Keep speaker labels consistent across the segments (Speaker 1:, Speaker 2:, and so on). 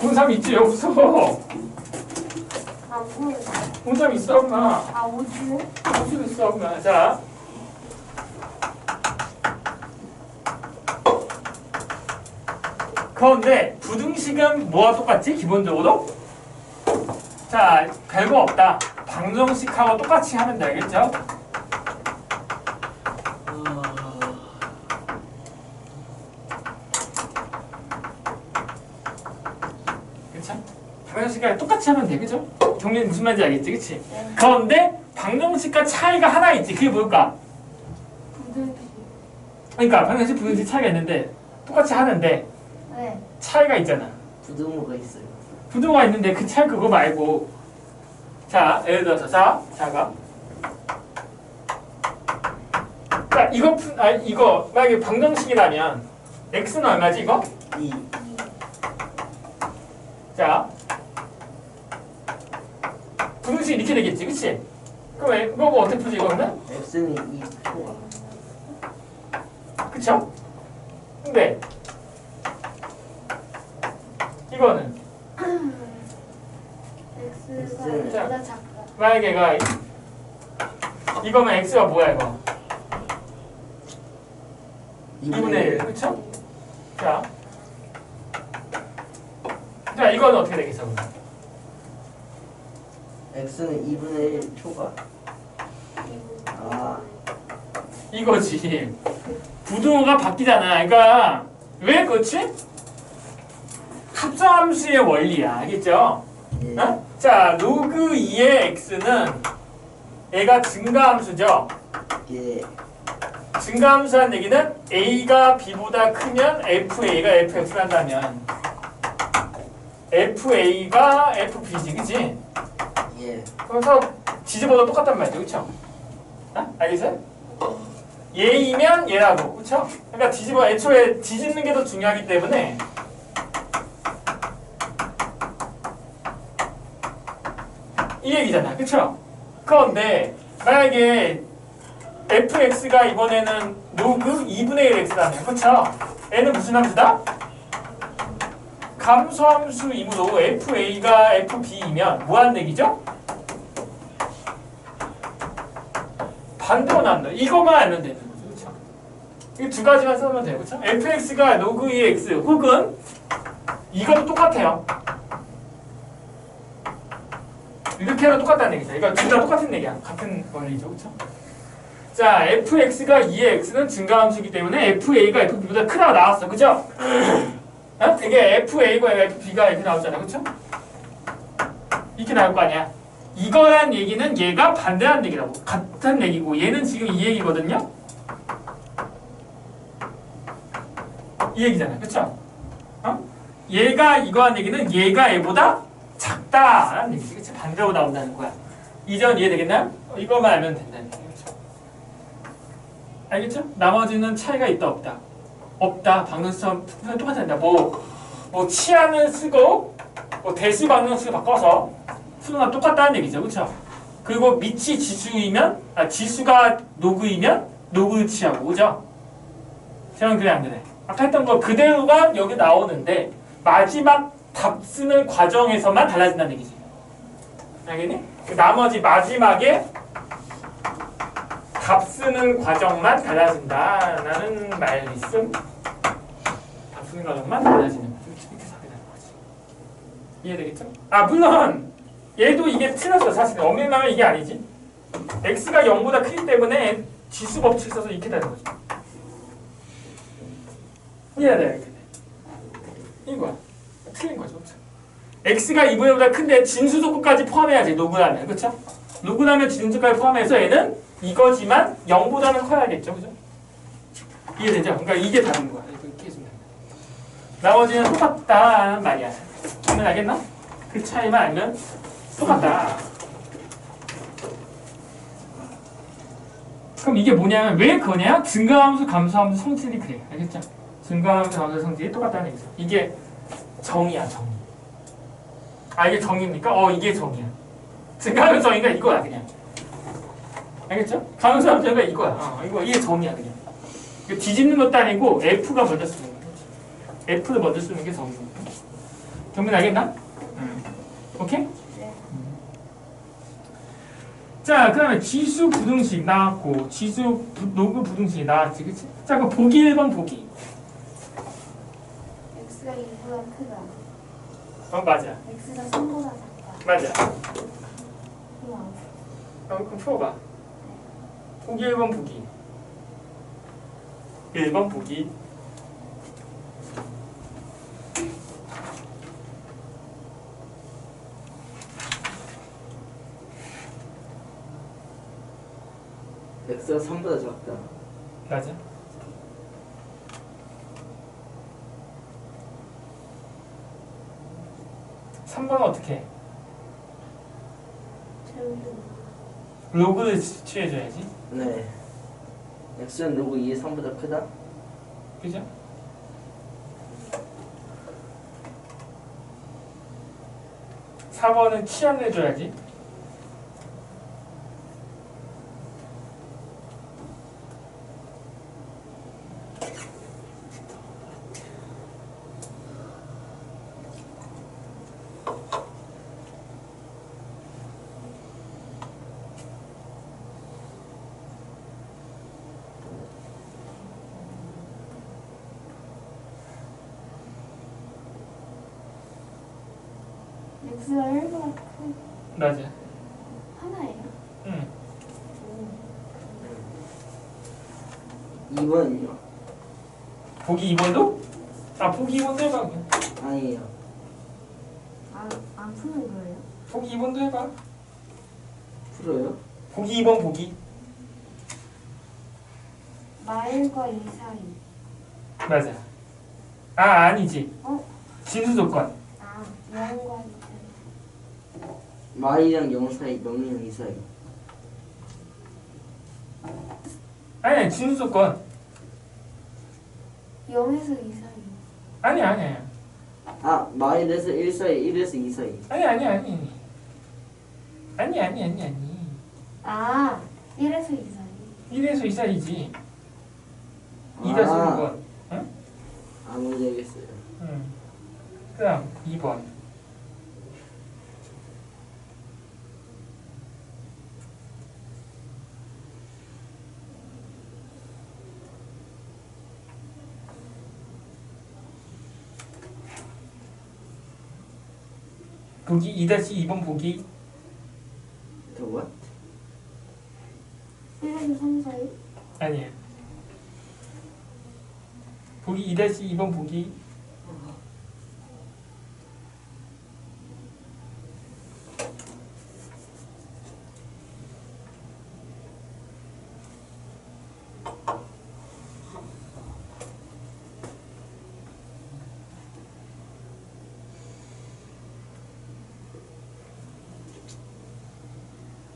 Speaker 1: 본 사람 있지? 없어.
Speaker 2: 아 뭐?
Speaker 1: 본 사람 있어 없나?
Speaker 2: 아 오지?
Speaker 1: 없어 있어 없나? 자. 그런데 부등식은 뭐와 똑같지? 기본적으로? 자, 별거 없다. 방정식하고 똑같이 하면 되겠죠? 그쵸? 방정식과 똑같이 하면 돼, 그죠? 경례 무슨 말인지 알겠지, 그치?
Speaker 2: 네.
Speaker 1: 그런데 방정식과 차이가 하나 있지. 그게 뭘까? 그러니까 방정식, 부등식 차이가 있는데 똑같이 하는데
Speaker 2: 네.
Speaker 1: 차이가 있잖아.
Speaker 3: 부등호가 있어요.
Speaker 1: 부등호가 있는데 그 차이 그거 말고 자 예를 들어서 자 자가 자 이거 푸- 아 이거 만약에 방정식이라면 x는 얼마지 이거? 이자 부등식 이렇게 되겠지 그치? 그럼 왜- 이거 뭐 어떻게 풀지 이거는?
Speaker 3: x는 이 초가
Speaker 1: 그쵸? 근데 이거는
Speaker 2: X가 보다 작다.
Speaker 1: 만약에 얘가 이거면 x가 뭐야 이거? 2분의 1 그쵸? 자, 자 이거는 어떻게 되겠어? 그럼?
Speaker 3: X는 2분의 1 초가 아
Speaker 1: 이거지. 부등호가 바뀌잖아. 그러니까 왜 그렇지? 합성함수의 원리야. 알겠죠?
Speaker 3: 예.
Speaker 1: 어? 자, 로그 2의 x는 얘가 증가함수죠.
Speaker 3: 예.
Speaker 1: 증가함수한 얘기는 a가 b보다 크면 fa가 fx를 한다면 fa가 fb지, 그치?
Speaker 3: 예.
Speaker 1: 그래서 뒤집어도 똑같단 말이죠, 그쵸? 어? 알겠어요? 얘이면 얘라고, 그쵸? 그러니까 뒤집어 애초에 뒤집는 게 더 중요하기 때문에 이 얘기잖아, 그쵸? 그런데 만약에 fx가 이번에는 로그 2분의 1 x라면, 그쵸? 얘는 무슨 함수다? 감소함수이므로 fa가 fb이면 얘기죠? 반대로 나온다. 이거만 알면 되는 거죠. 그렇죠? 이두 가지만 써면 돼요. 그렇죠? fx가 로그 2x 혹은 이것도 똑같아요. 이렇게 해도 똑같다는 얘기죠. 이거 둘다 똑같은 얘기야. 같은 원리죠. 그렇죠? 자, fx가 2x는 증가함수이기 때문에 fa가 fb보다 크다고 나왔어. 그죠? 어? 이게 fa가 fb가 이렇게 나오잖아. 그렇죠? 이렇게 나올 거 아니야. 이거란 얘기는 얘가 반대하는 얘기라고 같은 얘기고 얘는 지금 이 얘기거든요 이 얘기잖아 그쵸? 어? 얘가 이거 한 얘기는 얘가 얘보다 작다라는 얘기지 그치? 반대로 나온다는 거야 이전 이해되겠나요? 어, 이거만 알면 된다는 얘기죠? 알겠죠? 나머지는 차이가 있다 없다 없다 방정식처럼 똑같다 뭐, 뭐 치안을 쓰고 뭐 대수 방정식을 바꿔서 수가 똑같다는 얘기죠, 그렇죠? 그리고 밑이 지수이면 아 지수가 노그이면 노그 치하고 그죠? 저는 그래 안 그래? 아까 했던 거 그대로가 여기 나오는데 마지막 답 쓰는 과정에서만 달라진다는 얘기지. 알겠니? 그 나머지 마지막에 답 쓰는 과정만 달라진다라는 말 있음. 답 쓰는 과정만 달라지는. 이렇게 답이 나는 거지. 이해되겠죠? 아 물론 얘도 이게 틀렸어 사실 엄밀하면 이게 아니지 x가 0보다 크기 때문에 지수 법칙 써서 이렇게 되는 거지 이해야 돼 이거야 틀린 거죠 그쵸? x가 2분의보다 큰데 진수속구까지 포함해야지 로그라면 그쵸? 로그라면 진수까지 포함해서 얘는 이거지만 0보다는 커야겠죠 그죠? 이해되죠? 그러니까 이게 다른 거야 이렇게 해주면 됩니다. 나머지는 똑같다는 말이야 그러면 알겠나? 그 차이만 알면 똑같다. 그럼 이게 뭐냐면 왜 그거냐? 증가함수, 감소함수 성질이 그래. 알겠죠? 증가함수, 감소 성질이 똑같다는 얘기죠. 이게 정이야, 정. 아 이게 정입니까? 어 이게 정이야. 증가함수 정이가 이거야 그냥. 알겠죠? 감소함수가 이거야. 어, 이거 이게 정이야 그냥. 뒤집는 것도 아니고 F가 먼저 쓰는. F를 먼저 쓰는 게 정이고. 정민 알겠나? 음. 오케이?
Speaker 2: 네.
Speaker 1: 자, 그 다음에 지수 부등식 나왔고, 지수 부, 로그 부등식 나왔지, 그치? 자, 그럼 보기 1번 보기.
Speaker 2: x가 2보다 크다.
Speaker 1: 어, 맞아.
Speaker 2: x가 3보다 작다.
Speaker 1: 맞아.
Speaker 2: 우와.
Speaker 1: 어, 그럼 풀어봐. 보기 1번 보기. 1번 보기.
Speaker 3: X가 3보다 작다.
Speaker 1: 맞아. 삼번은 어떻게 해? 로그를 취- 취해줘야지.
Speaker 3: 네. x는 로그 2의 3보다 크다?
Speaker 1: 그죠? 사번은 치안 내줘야지.
Speaker 2: X가 1보다 크
Speaker 1: 맞아.
Speaker 2: 하나예요?
Speaker 1: 응.
Speaker 2: 오.
Speaker 3: 2번은요?
Speaker 1: 보기 2번도? 아, 보기 2번도 해봐. 그냥.
Speaker 3: 아니에요.
Speaker 2: 안, 안 푸는 거예요?
Speaker 1: 보기 2번도 해봐.
Speaker 3: 풀어요?
Speaker 1: 보기 2번 보기.
Speaker 2: 마일과 이 사이.
Speaker 1: 맞아. 아, 아니지.
Speaker 2: 어?
Speaker 1: 진수 조건.
Speaker 2: 아, 0과 이 사이.
Speaker 3: 말이랑 0 사이, 0이랑 2 사이.
Speaker 1: 아니, 아니, 진수 조건.
Speaker 2: 0에서 2 사이.
Speaker 1: 아니, 아니, 아니.
Speaker 3: 아, 마일에서 1 사이, 1에서 2 사이.
Speaker 1: 아니, 아니, 아니. 아니, 아니, 아니, 아니.
Speaker 2: 아, 1에서 2 사이.
Speaker 1: 1에서 2 사이지. 2
Speaker 3: 아.
Speaker 1: 다시 6번. 응?
Speaker 3: 아, 뭔지 알겠어요.
Speaker 1: 응. 그 다음 2번. 보기 2-2번 보기
Speaker 3: 더 what?
Speaker 2: 1에서 3 사이.
Speaker 1: 아니에요. 보기 2-2번 보기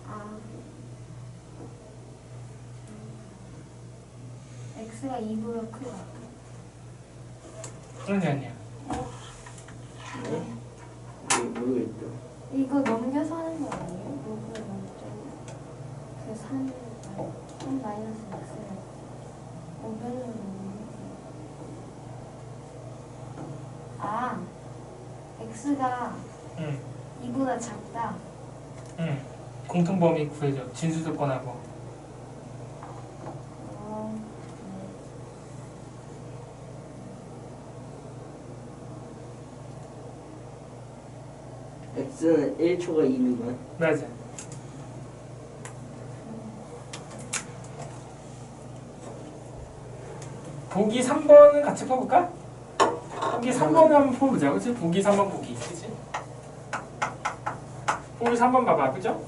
Speaker 2: 아. X가 2보다 크다.
Speaker 1: 아니 아니야.
Speaker 3: 네, 모르겠죠.
Speaker 2: 이거 넘겨서 하는 거 아니에요? 로그를 먼저. 그 3, 3 마이너스 x를 5변으로 넘기지. 아, x가
Speaker 1: 응.
Speaker 2: 2보다 작다.
Speaker 1: 응. 공통 범위 구해줘. 진수 조건하고.
Speaker 2: 어,
Speaker 3: x는 1초가 2미만.
Speaker 1: 맞아. 보기 3번은 같이 퍼볼까? 보기 3번 한번 퍼보자. 그치? 보기 3번 보기. 그치? 보기 3번 봐봐. 그죠?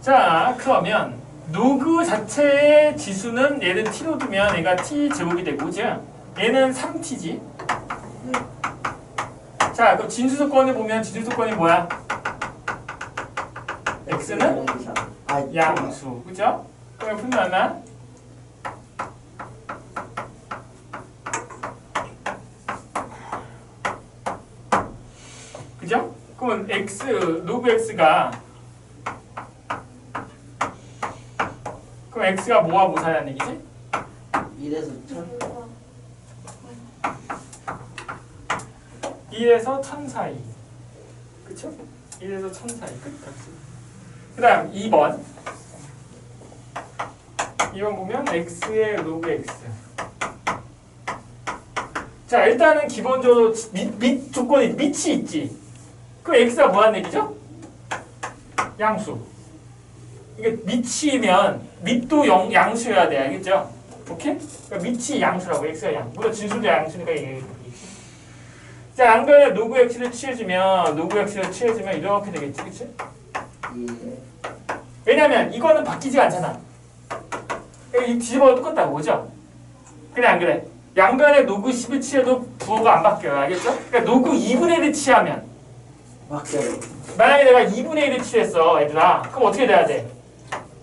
Speaker 1: 자, 그러면 노그 자체의 지수는 얘를 t로 두면 얘가 t 제곱이 되고, 그죠? 얘는 3t지.
Speaker 3: 네.
Speaker 1: 자, 그 진수 조건을 보면 진수 조건이 뭐야? x는
Speaker 3: 아,
Speaker 1: 양수, 그죠? 그럼 얼마? 그죠? 그러면 x, 로그 x가 그럼 x가 뭐와 무사라는 얘기지?
Speaker 3: 1에서 1000
Speaker 1: 2에서 1000 사이. 그쵸? 1에서 1000 사이 끝까지. 그 다음 2번. 2번 보면 x의 로그 x. 자, 일단은 기본적으로 밑, 밑 조건이 밑이 있지. 그 x가 뭐란 얘기죠? 양수. 이게 밑이면 밑도 영, 양수여야 돼. 알겠죠? 오케이? 그러니까 밑이 양수라고 x가 양. 물론 진수도 양수니까 이게 자, 양변에 로그 x를 취해주면 로그 x를 취해주면 이렇게 되겠지, 그치?
Speaker 3: 예.
Speaker 1: 왜냐면 이거는 바뀌지 않잖아. 이 뒤집어도 똑같다고, 그죠? 그래 안 그래? 양변에 로그 10을 취해도 부호가 안 바뀌어요, 알겠죠? 그러니까 로그 2분의 1을 취하면
Speaker 3: 바뀌어요.
Speaker 1: 만약에 내가 2분의 1을 취했어, 얘들아. 그럼 어떻게 돼야 돼?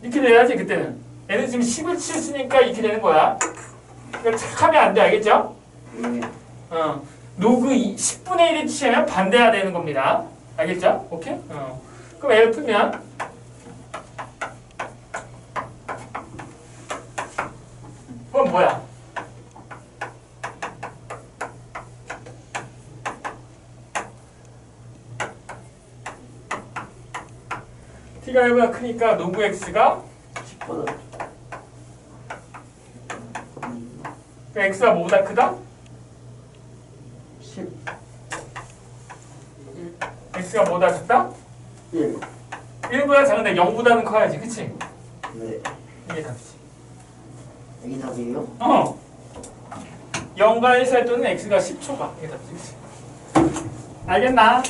Speaker 1: 이렇게 돼야지, 그때는. 얘는 지금 10을 취했으니까 이렇게 되는 거야. 그러니까 착하면 안 돼, 알겠죠?
Speaker 3: 예.
Speaker 1: 어, 로그 2, 10분의 1을 취하면 반대해야 되는 겁니다. 알겠죠? 오케이? 어. 그럼 L 풀면 그건 뭐야? T가 1보다 크니까 로그 x가
Speaker 3: 10보다
Speaker 1: 그 x가 뭐보다 크다?
Speaker 3: 10
Speaker 1: x가 뭐보다 작다?
Speaker 3: 1
Speaker 1: 1보다 작은데 0보다는 커야지, 그치?
Speaker 3: 네.
Speaker 1: 이게 답이지.
Speaker 3: 여기 답이에요?
Speaker 1: 어. 0과 1 사이 또는 x가 10초가 이게 답이지? 알겠나?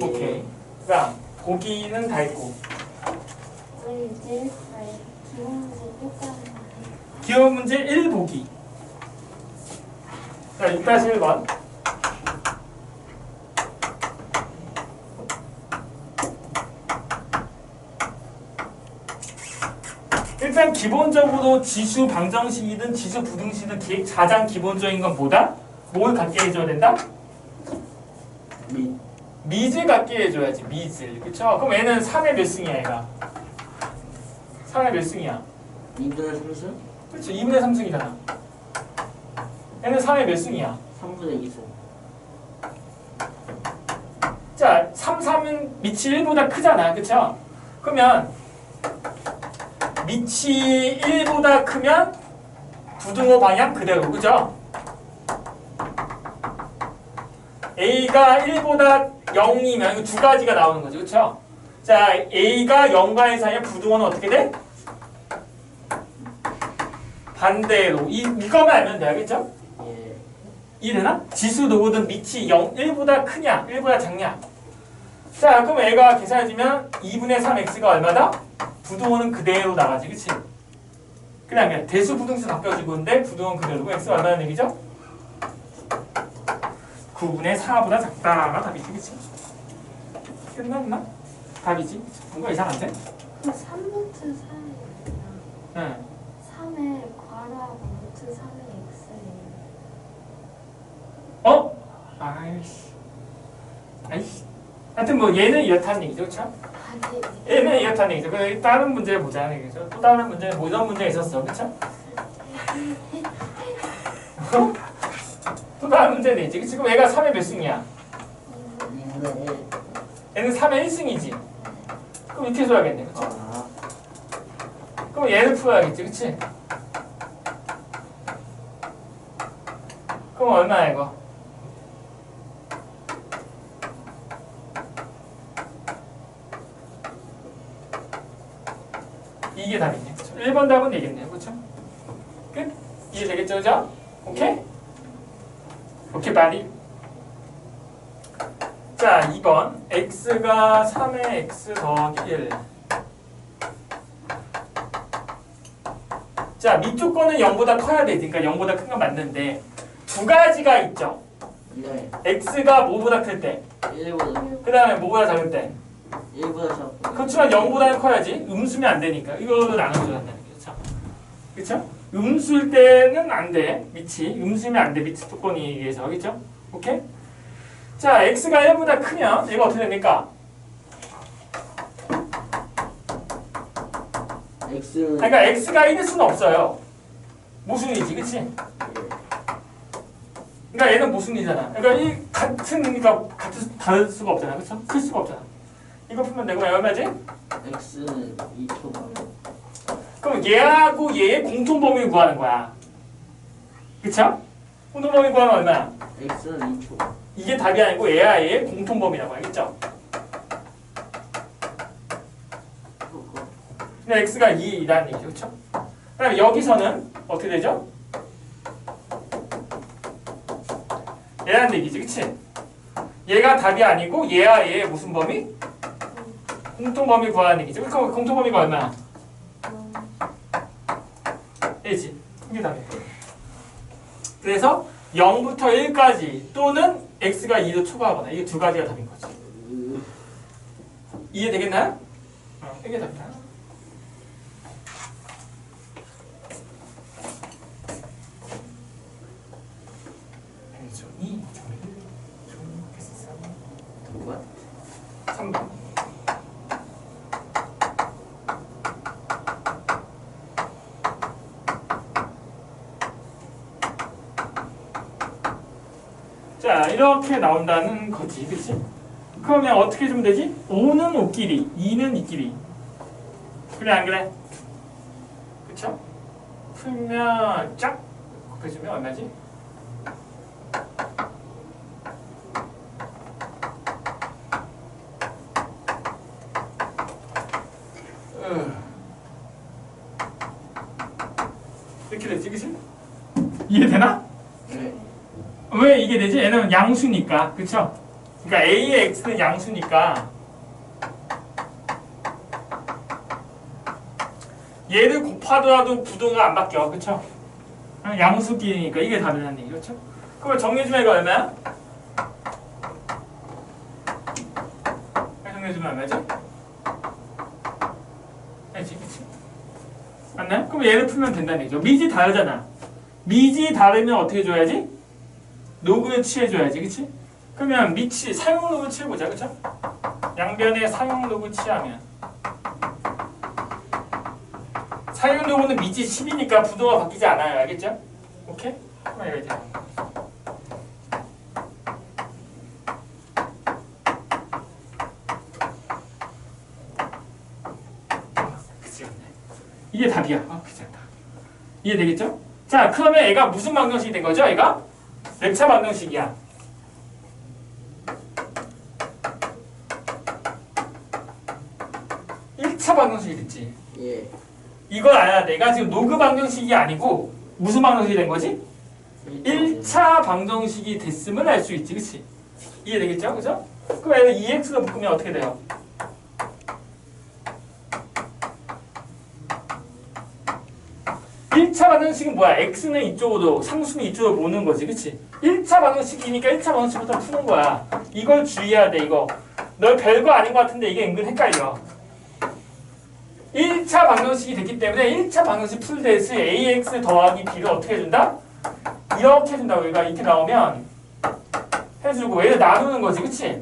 Speaker 3: 예.
Speaker 1: 오케이. 그다음 보기는 다 있고
Speaker 2: 기본 문제 똑같은
Speaker 1: 기호 문제 1 보기. 자, 6-1번. 일단 기본적으로 지수 방정식이든 지수 부등식이든 기- 가장 기본적인 건 뭐다? 뭘 갖게 해줘야 된다?
Speaker 3: 미
Speaker 1: 미질 갖게 해줘야지 미질 그쵸? 그럼 얘는 3의 몇 승이야 얘가 3의 몇 승이야
Speaker 3: 2분의 3승?
Speaker 1: 그렇죠 2분의 3승이잖아 얘는 3의 몇 승이야
Speaker 3: 3분의 2승
Speaker 1: 자 3, 3은 밑이 1보다 크잖아 그쵸? 그러면 밑이 1보다 크면 부등호 방향 그대로 그죠? A가 1보다 0이면 이거 두 가지가 나오는 거죠 그쵸? 자 A가 0과 1 사이에 부등호는 어떻게 돼? 반대로 이, 이거만 알면 돼 알겠죠?
Speaker 3: 예.
Speaker 1: 이해되나? 지수 누구든 밑이 0, 1보다 크냐, 1보다 작냐. 자, 그럼 애가 계산해주면 2분의 3x가 얼마다? 부등호는 그대로 나가지, 그치? 그냥 그냥 대수 부등수 바뀌어지고 있는데 부등호는 그대로고 x가 얼마나 얘기죠? 9분의 4보다 작다가 답이지, 그치? 끝났나? 답이지? 뭔가 이상한데?
Speaker 2: 그 3루트 3이
Speaker 1: 응.
Speaker 2: 3의 괄호하고 루트 3의 x예요.
Speaker 1: 어? 아이씨. 아이씨. 하여튼 뭐 얘는 이렇다는 얘기죠, 그쵸?
Speaker 2: 아직
Speaker 1: 얘는 이렇다는 얘기죠. 그 다른 문제 보자는 얘기죠. 또 다른 문제 뭐 이런 문제 있었어, 그렇죠? 또 다른 문제는 있지. 지금 얘가 3의 몇 승이야?
Speaker 3: 2분의 1
Speaker 1: 얘는 3의 1승이지. 그럼 이렇게 써야겠네, 그렇죠?
Speaker 3: 아
Speaker 1: 그럼 얘를 풀어야겠지, 그렇지? 그럼 얼마야 이거? 이게 답이네. 그쵸? 1번 답은 되겠네요. 그렇죠? 끝? 이해되겠죠? 그죠? 오케이? 오케이, 바디. 자, 2번. X가 3의 x 더하기 1. 자, 밑쪽 거는 0보다 커야 되니까 0보다 큰 건 맞는데 두 가지가 있죠.
Speaker 3: 네
Speaker 1: x가 뭐보다 클 때,
Speaker 3: 1보다
Speaker 1: 그 다음에 뭐보다 작을 때.
Speaker 3: 1보다 작고
Speaker 1: 그렇지만 0보다는 커야지. 음수면 안 되니까. 이거를 나눠줘야 한다는 거죠. 그렇죠? 음수일 때는 안 돼. 밑이. 음수면 안 돼. 밑 조건에 의해서. 그렇죠? 오케이? 자, x가 1보다 크면 얘가 어떻게 됩니까?
Speaker 3: X는
Speaker 1: 그러니까 x가 1일 수는 없어요. 모순이지, 그치?
Speaker 3: 예.
Speaker 1: 그러니까 얘는 모순이잖아. 그러니까 이 같은 의미가 같을 다를 수가 없잖아, 그쵸? 클 수가 없잖아. 이거 풀면 되고 얼마지?
Speaker 3: x는 2초
Speaker 1: 그럼 얘하고 얘의 공통 범위 구하는 거야. 그쵸? 공통 범위 구하면 얼마야?
Speaker 3: x는 2초
Speaker 1: 이게 답이 아니고 얘의 공통범위라고 알겠죠? 근데 x가 2라는 얘기죠, 그쵸? 그다음에 여기서는 어떻게 되죠? 얘라는 얘기지, 그치? 얘가 답이 아니고 얘와 얘의 무슨 범위? 공통범위 구하는 얘기죠. 그럼 공통범위가 얼마야?
Speaker 2: 음,
Speaker 1: 얘지. 이게 답이에요. 그래서 0부터 1까지 또는 x가 2를 초과하거나 이게 두 가지가 답인 거지.
Speaker 3: 으,
Speaker 1: 이해되겠나요? 어, 이게 답이다. 펜션이 저를 좋겠어.
Speaker 3: 누가?
Speaker 1: 3번. 자, 이렇게 나온다는 거지, 그치? 그러면 어떻게 주면 되지? 5는 5끼리, 2는 2끼리. 그래, 안 그래? 그쵸? 풀면 쫙 곱해주면 얼마지? 으. 이렇게 되지, 그치? 이해되나?
Speaker 3: 네.
Speaker 1: 왜 양수니까, 그쵸? 그러니까 A의 X는 양수니까 얘를 곱하더라도 부등가 안 바뀌어, 그쵸? 양수끼리니까 이게 답이라는 얘기, 그렇죠? 그럼 정리해주면 이거 얼마야? 정리해주면 얼마지? 알지, 그치? 맞나요? 그럼 얘를 풀면 된다는 얘기죠. 미지 다르잖아. 미지 다르면 어떻게 줘야지? 로그를 취해줘야지, 그치? 그러면 미치 사용 로그 취해보자, 그쵸? 양변에 사용 로그 취하면 사용 로그는 미지 10이니까 부도가 바뀌지 않아요, 알겠죠? 오케이? 그럼 맞네. 이게 답이야. 어, 답. 이해되겠죠? 자, 그러면 애가 무슨 방정식이 된 거죠? 애가 렉차 방정식이야. 일차 방정식이 됐지.
Speaker 3: 예.
Speaker 1: 이걸 알아야 돼. 내가 지금 노그 방정식이 아니고 무슨 방정식이 된 거지? 1차 방정식이 됐음을 알 수 있지. 그치? 이해되겠죠? 그죠? 그럼 얘는 2x로 묶으면 어떻게 돼요? 일차 방정식은 뭐야? x는 이쪽으로, 상수는 이쪽으로 모는 거지. 그치? 1차 방정식이니까 1차 방정식부터 푸는 거야. 이걸 주의해야 돼, 이거. 너 별거 아닌 것 같은데 이게 은근 헷갈려. 1차 방정식이 됐기 때문에 1차 방정식 풀 대수 ax 더하기 b를 어떻게 해준다? 이렇게 해준다고 얘가 이렇게 나오면 해주고 얘를 나누는 거지 그치?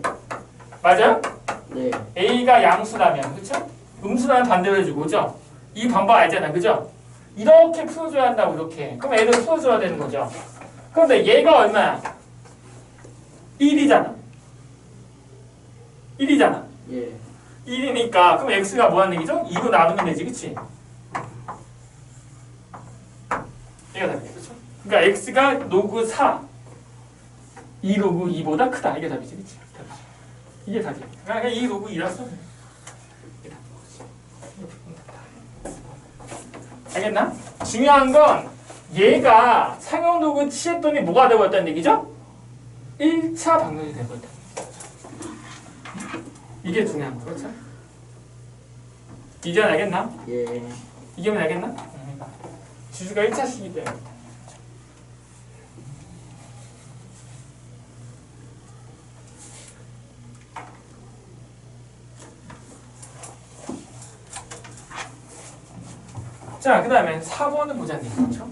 Speaker 1: 맞아요?
Speaker 3: 네.
Speaker 1: a가 양수라면 그쵸? 음수라면 반대로 해주고 그죠? 이 방법 알잖아 그죠? 이렇게 풀어줘야 한다고 이렇게 그럼 애를 풀어줘야 되는 거죠 그런데 얘가 얼마야? 1이잖아 1이잖아
Speaker 3: 예.
Speaker 1: 1이니까 그럼 x가 뭐하는 얘기죠? 2로 나누면 되지 그치? 얘가 답이야 그쵸? 그러니까 x가 로그 4 2 로그 2보다 크다 이게 답이지 그치? 이게 답이야 그러니까 2 로그 2라서 이게 답인 거지 이거 풀면 된다. 알겠나? 중요한 건 얘가 상용 로그 취했더니 뭐가 되버렸다는 얘기죠? 1차 방정이 되버렸다 이게 중요한 거 그렇죠? 이제 알겠나?
Speaker 3: 예.
Speaker 1: 이게면 알겠나? 주주가 1차식이기 때 자, 그 다음에 4번은 보자니 그렇죠?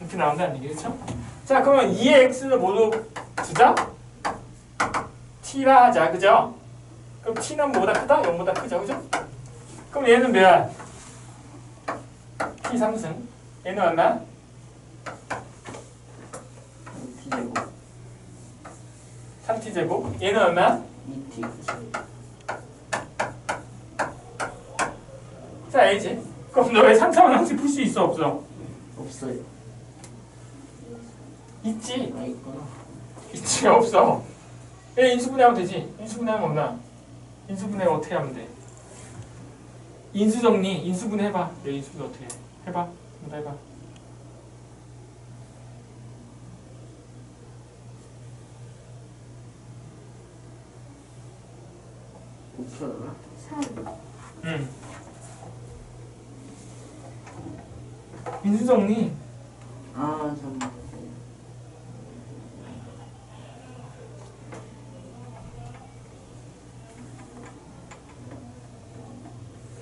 Speaker 1: 이렇게 나온다는 얘기죠. 자, 그러면 2의 x를 모두 두자. t라 하자, 그죠? 그럼 t는 뭐보다 크다? 0보다 크죠, 그죠? 그럼 얘는 뭐야? t 3승. 얘는 얼마?
Speaker 3: t제곱
Speaker 1: 3t 제곱. 얘는 얼마?
Speaker 3: 2t
Speaker 1: 자, 알지? 그럼 너 왜 3차원 항식 풀 수 있어, 없어?
Speaker 3: 없어요
Speaker 1: 있지.
Speaker 3: 아 있구나
Speaker 1: 있지, 없어. 얘 인수분해하면 되지. 인수분해하면 없나? 인수분해 어떻게 하면 돼? 인수정리, 인수분해 해봐. 얘 인수분해 어떻게 해? 해봐.
Speaker 3: 곱혀라
Speaker 2: 3
Speaker 1: 응. 인수정리.
Speaker 3: 아 잠깐만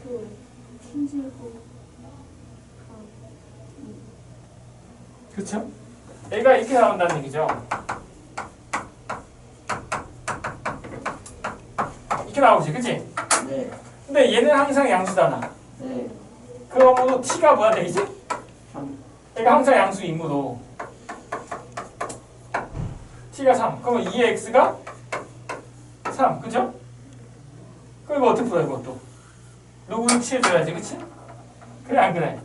Speaker 2: 그 t제곱
Speaker 1: 그쵸? 얘가 이렇게 나온다는 얘기죠. 이렇게 나오지, 그치?
Speaker 3: 네
Speaker 1: 근데 얘는 항상 양수잖아.
Speaker 3: 네.
Speaker 1: 그러므로 t가 뭐야 되겠지?
Speaker 3: 삼.
Speaker 1: 얘가 항상 양수이므로 t가 3. 그러면 2의 x가 3. 그죠? 이거 어떻게 풀어 이것도? 로그를 취해줘야지, 그치? 그래 안 그래?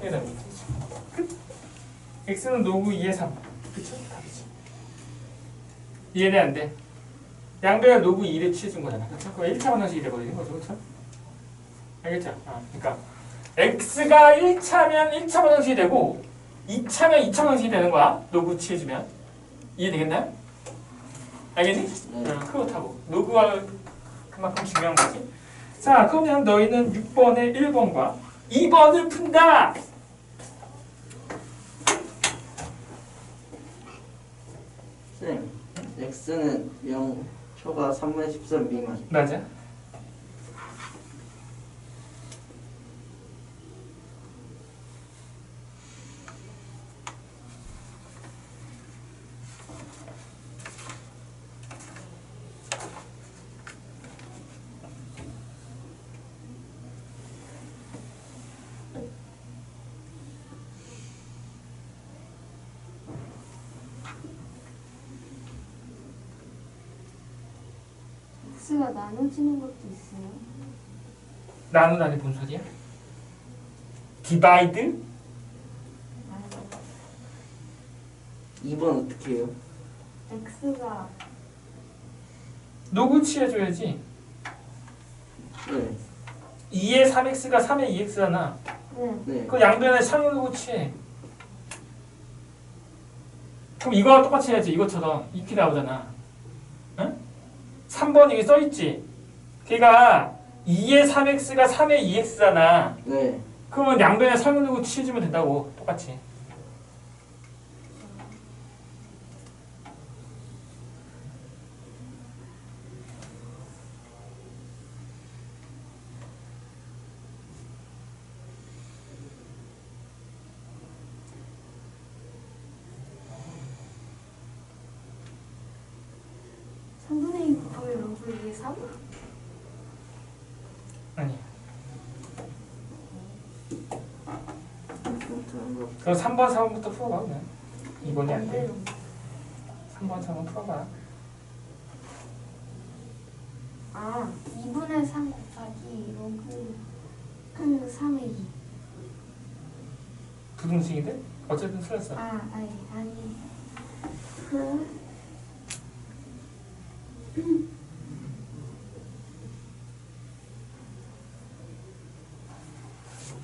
Speaker 1: 이게 됩니다. 끝. x는 로그 2의 3. 그쵸? 답이지. 이해돼 안 돼? 양변에 로그 2를 취해준 거잖아. 그쵸? 그럼 1차 방정식이 돼버리는 거죠, 그쵸? 알겠죠? 아, 그러니까 x가 1차면 1차 방정식이 되고 2차면 2차 방정식이 되는 거야. 로그 취해주면 이해되겠나요? 알겠니?
Speaker 3: 네.
Speaker 1: 응, 그렇다고 로그가 그만큼 중요한 거지. 자, 그러면 너희는 6번에 1번과 2번을 푼다.
Speaker 3: 쌤 x는 0 초가 3분의 13 미만
Speaker 1: 맞아.
Speaker 2: X가 나눠지는 것도 있어요
Speaker 1: 나누다니 뭔 소리야? 디바이드?
Speaker 2: 아니
Speaker 3: 2번 어떻게 해요?
Speaker 2: x가
Speaker 1: 로그 취해줘야지.
Speaker 3: 네
Speaker 1: 2의 3x가 3의 2x잖아.
Speaker 2: 네
Speaker 3: 네.
Speaker 1: 그 양변에 상용 로그 취해. 그럼 이거랑 똑같이 해야지. 이것처럼 이렇게 나오잖아. 응? 3번 여기 써있지? 걔가 2의 3x가 3의 2x잖아.
Speaker 3: 네.
Speaker 1: 그러면 양변에 로그 취해주면 된다고. 똑같이.
Speaker 2: 삼분의 2 곱하기 로그 2의 3?
Speaker 1: 아니. 그럼 3번, 4번부터 풀어봐. 그냥. 2번이 안 돼.
Speaker 2: 반대로
Speaker 1: 3번, 4번 풀어봐.
Speaker 2: 아 2분의 3 곱하기 로그 3의 2
Speaker 1: 부등식인데? 어쨌든 틀렸어.
Speaker 2: 아, 아니, 아니. 그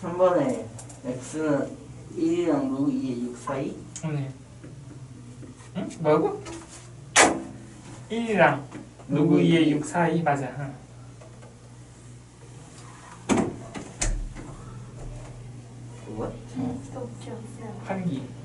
Speaker 3: 3번에 x는 1이랑 루트 2의 6 사이?
Speaker 1: 네. 응? 뭐라고? 1이랑 누구 2의 6 사이 맞아. 응.
Speaker 3: 그거?
Speaker 2: 없지 없어요.
Speaker 1: 환기.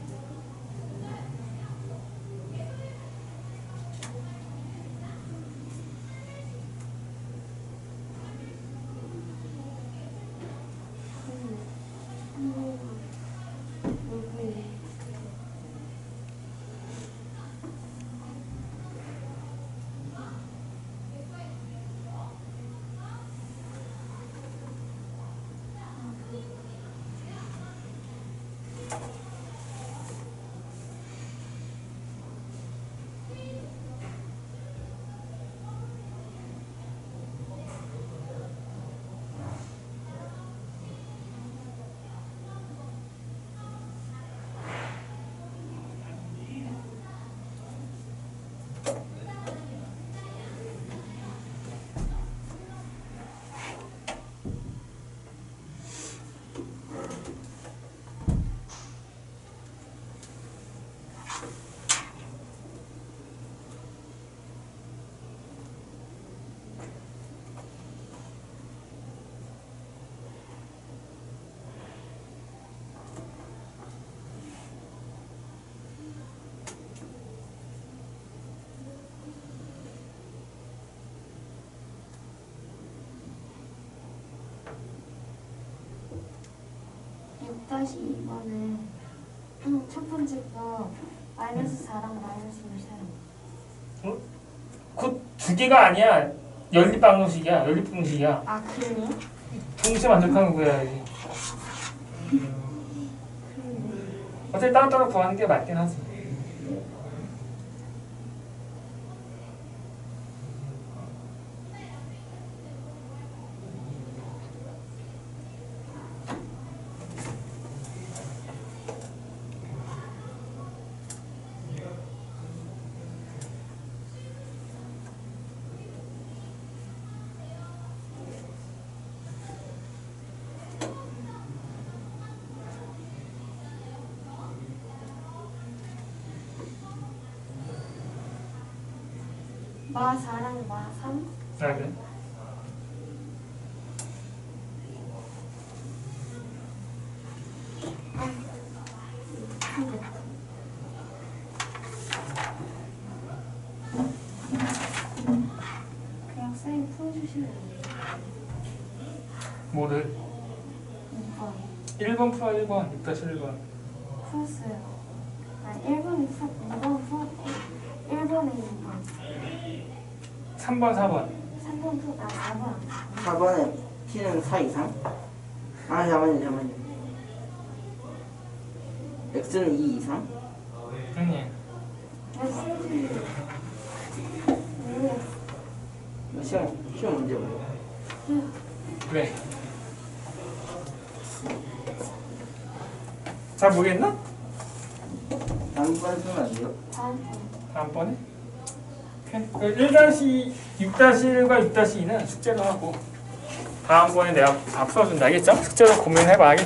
Speaker 1: 그두 어? 개가 아니야. 연립 방식이야. 연립 방식이야.
Speaker 2: 아 그래요?
Speaker 1: 동시에 만족하는 거야. 어차피 따로따로 구하는 게 맞긴 하지. 뭐를?
Speaker 2: 2번
Speaker 1: 1번 풀어 1번, 6-1번.
Speaker 2: 풀었어요. 아 1번이 풀 2번 풀었고 1번에 2번
Speaker 1: 3번, 4번.
Speaker 2: 3번 풀, 아 4번
Speaker 3: 4번에 t는 4 이상? 아 잠깐만요 잠깐만요 x는 2 이상?
Speaker 1: 아니.
Speaker 2: 왜 쓰지? 모르겠어.
Speaker 3: 이거 시험 시험 문제 뭐예요?
Speaker 1: 그래. 잘 모르겠나?
Speaker 3: 다음번 쓰면 안 돼요?
Speaker 2: 다음 번.
Speaker 1: 다음번에? 오케이. 1-6-1과 6-2는 숙제로 하고 다음번에 내가 다 풀어준다 알겠죠? 숙제로 고민해봐 알겠죠?